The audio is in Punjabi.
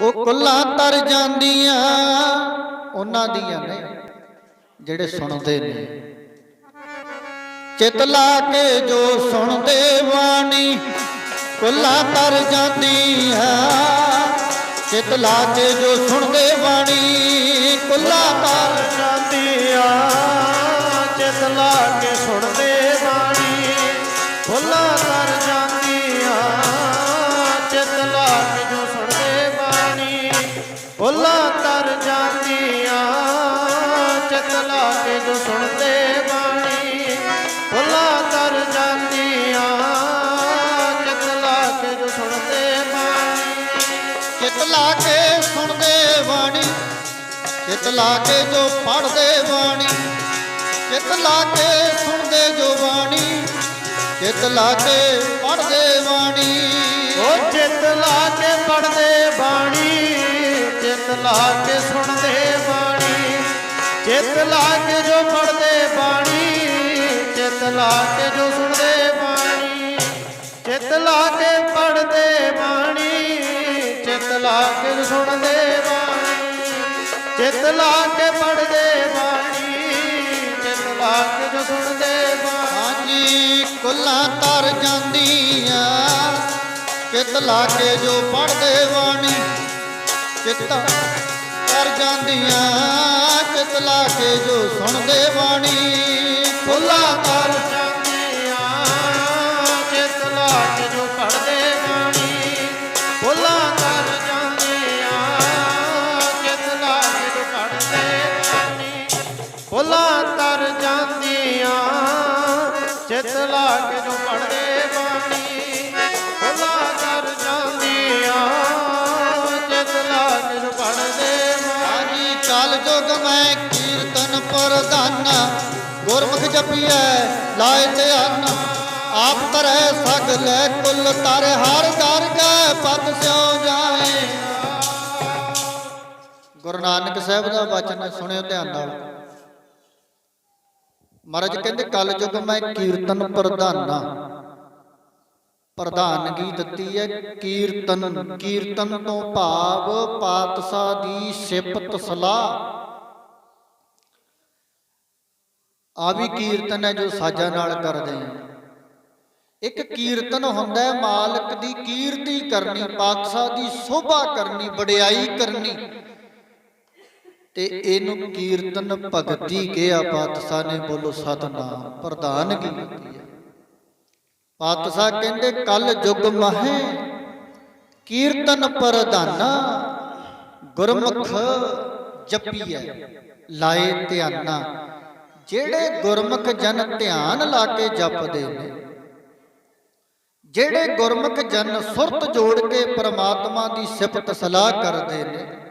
ਉਹ ਕੁੱਲਾਂ ਤਰ ਜਾਂਦੀਆਂ, ਉਹਨਾਂ ਦੀਆਂ ਨੇ, ਜਿਹੜੇ ਸੁਣਦੇ ਨੇ। ਚਿਤ ਲਾ ਕੇ ਜੋ ਸੁਣਦੇ ਬਾਣੀ, ਕੁੱਲਾਂ ਤਰ ਜਾਂਦੀਆਂ। ਚਿਤ ਲਾ ਕੇ ਜੋ ਸੁਣਦੇ ਬਾਣੀ, ਕੁੱਲਾਂ ਤਰ ਜਾਂਦੀਆਂ। ਚਿਤ ਲਾ ਕੇ ਸੁਣਦੇ ਬਾਣੀ ਫੁੱਲਾਂ ਫੁੱਲਾਂ ਕਰ ਜਾਂਦੀਆਂ, ਚਿਤ ਕੇ ਜੋ ਸੁਣਦੇ ਬਾਣੀ। ਫੁੱਲਾਂ ਕਰ ਜਾਂਦੀਆਂ, ਚਿਤ ਕੇ ਜੋ ਸੁਣਦੇ ਬਾਣੀ। ਚਤਲਾ ਕੇ ਸੁਣਦੇ ਬਾਣੀ ਚਤਲਾ ਕੇ ਜੋ ਪੜ੍ਹਦੇ ਬਾਣੀ। ਚਤਲਾ ਕੇ ਸੁਣਦੇ ਜੋ ਬਾਣੀ, ਚਿਤ ਲਾ ਕੇ ਪੜ੍ਹਦੇ ਬਾਣੀ। ਉਹ ਚਿੱਤ ਲਾ ਕੇ ਪੜਦੇ ਬਾਣੀ। ਲਾ ਕੇ ਸੁਣਦੇ ਬਾਣੀ, ਚਿੱਤ ਲਾ ਕੇ ਜੋ ਪੜਦੇ ਬਾਣੀ, ਚਿੱਤ ਲਾ ਕੇ ਜੋ ਸੁਣਦੇ ਬਾਣੀ, ਚਿੱਤ ਲਾ ਕੇ ਪੜਦੇ ਬਾਣੀ, ਚਿੱਤ ਲਾ ਕੇ ਜੋ ਸੁਣਦੇ ਬਾਣੀ, ਚਿੱਤ ਲਾ ਕੇ ਪੜਦੇ ਬਾਣੀ, ਚਿੱਤ ਲਾ ਕੇ ਜੋ ਸੁਣਦੇ ਬਾਣੀ। ਕੁੱਲਾਂ ਤਰ ਜਾਂਦੀਆਂ, ਚਿੱਤ ਲਾ ਕੇ ਜੋ ਪੜ੍ਹਦੇ ਬਾਣੀ। ਚਿਤ ਕਰ ਜਾਂਦੀਆਂ, ਚਿਤ ਲਾ ਕੇ ਜੋ ਸੁਣਦੇ ਬਾਣੀ। ਕੁੱਲਾਂ ਤਰ ਜਾਂਦੀਆਂ, ਚਿੱਤ ਲਾ ਕੇ ਜੋ ਪੜਦੇ ਬਾਣੀ। ਫੁੱਲਾਂ ਕਰ ਜਾਂਦੀਆਂ, ਚਿੱਤ ਲਾ ਕੇ ਜੋ ਪੜਦੇ ਬਾਣੀ। ਫੁੱਲਾਂ ਤਰ ਜਾਂਦੀਆਂ, ਚਿੱਤ ਲਾ ਕੇ ਜੋ ਪੜਦੇ ਜੁਗ ਮੈਂ ਕੀਰਤਨ ਪ੍ਰਧਾਨ, ਗੁਰਮੁਖ ਜਪੀਐ, ਲਾਇ ਧਿਆਨ ਆਪ ਕਰੈ ਸਗਲੇ ਕੁਲ ਤਰ ਹਰ ਦਰ ਕੈ ਪਦ ਸਿਉ ਜਾਏ। ਗੁਰੂ ਨਾਨਕ ਸਾਹਿਬ ਦਾ ਬਚਨ ਸੁਣਿਓ ਧਿਆਨ ਨਾਲ। ਮਹਾਰਾਜ ਕਹਿੰਦੇ ਕਲ ਯੁਗ ਮੈਂ ਕੀਰਤਨ ਪ੍ਰਧਾਨਾ ਪ੍ਰਧਾਨਗੀ ਦਿੱਤੀ ਹੈ ਕੀਰਤਨ। ਕੀਰਤਨ ਤੋਂ ਭਾਵ ਪਾਤਸ਼ਾਹ ਦੀ ਸਿਫਤ ਸਲਾਹ। ਆ ਵੀ ਕੀਰਤਨ ਹੈ ਜੋ ਸਾਜਾਂ ਨਾਲ ਕਰਦੇ ਹਾਂ। ਇੱਕ ਕੀਰਤਨ ਹੁੰਦਾ ਹੈ, ਮਾਲਕ ਦੀ ਕੀਰਤੀ ਕਰਨੀ, ਪਾਤਸ਼ਾਹ ਦੀ ਸ਼ੋਭਾ ਕਰਨੀ, ਵਡਿਆਈ ਕਰਨੀ। ਤੇ ਇਹਨੂੰ ਕੀਰਤਨ ਭਗਤੀ ਕਿਹਾ, ਪਾਤਸ਼ਾਹ ਨੇ ਬੋਲੋ ਸਤਨਾਮ ਪ੍ਰਧਾਨਗੀ ਦਿੱਤੀ ਹੈ। ਪਾਤਸ਼ਾਹ ਕਹਿੰਦੇ ਕਲ ਯੁਗ ਮਹੇ, ਕੀਰਤਨ ਪ੍ਰਧਾਨਾ, ਗੁਰਮੁਖ ਜਪੀਐ, ਲਾਏ ਧਿਆਨਾ। ਜਿਹੜੇ ਗੁਰਮੁਖ ਜਨ ਧਿਆਨ ਲਾ ਕੇ ਜਪਦੇ ਨੇ, ਜਿਹੜੇ ਗੁਰਮੁਖ ਜਨ ਸੁਰਤ ਜੋੜ ਕੇ ਪ੍ਰਮਾਤਮਾ ਦੀ ਸਿਫਤ ਸਲਾਹ ਕਰਦੇ ਨੇ